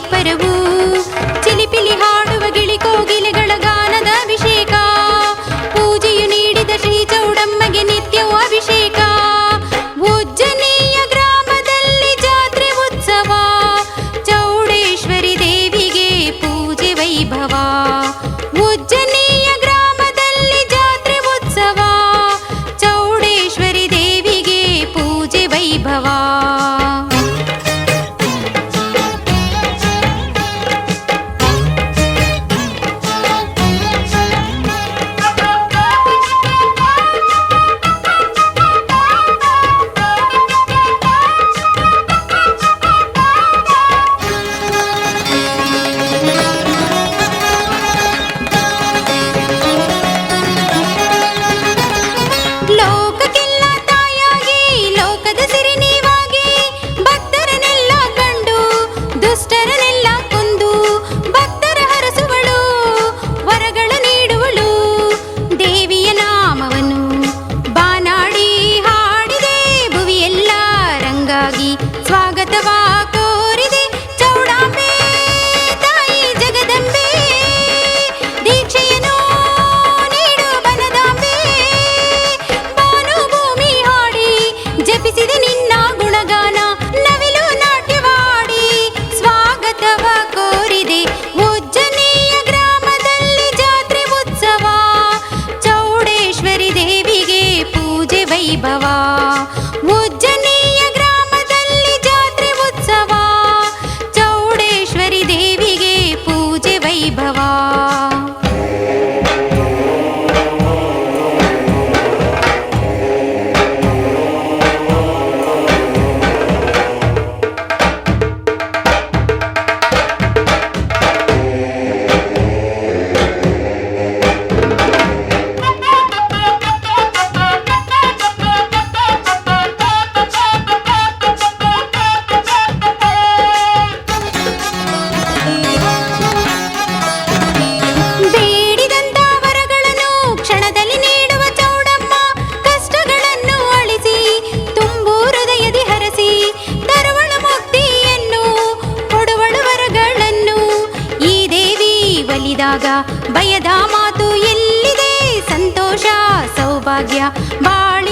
ತತ್ಪರವು ಚಿಲಿಪಿಲಿ ಹಾಡುವ ಗಿಳಿ ಕೋಗಿಲೆಗಳ ಗಾನದ ಅಭಿಷೇಕ. ಪೂಜೆಯು ನೀಡಿದ ಶ್ರೀ ಚೌಡಮ್ಮಗೆ ನಿತ್ಯವೂ ಅಭಿಷೇಕ. ಉಜ್ಜನೀಯ ಗ್ರಾಮದಲ್ಲಿ ಜಾತ್ರೆ ಉತ್ಸವ. ಚೌಡೇಶ್ವರಿ ದೇವಿಗೆ ಪೂಜೆ ವೈಭವ. ಉಜ್ಜನೀಯ ಗ್ರಾಮದಲ್ಲಿ ಜಾತ್ರೆ ಉತ್ಸವ. ಚೌಡೇಶ್ವರಿ ದೇವಿಗೆ ಪೂಜೆ ವೈಭವ. No. பவா ಕೇಳಿದಾಗ ಭಯದ ಮಾತು ಎಲ್ಲಿದೆ? ಸಂತೋಷ ಸೌಭಾಗ್ಯ ಬಾಳಿ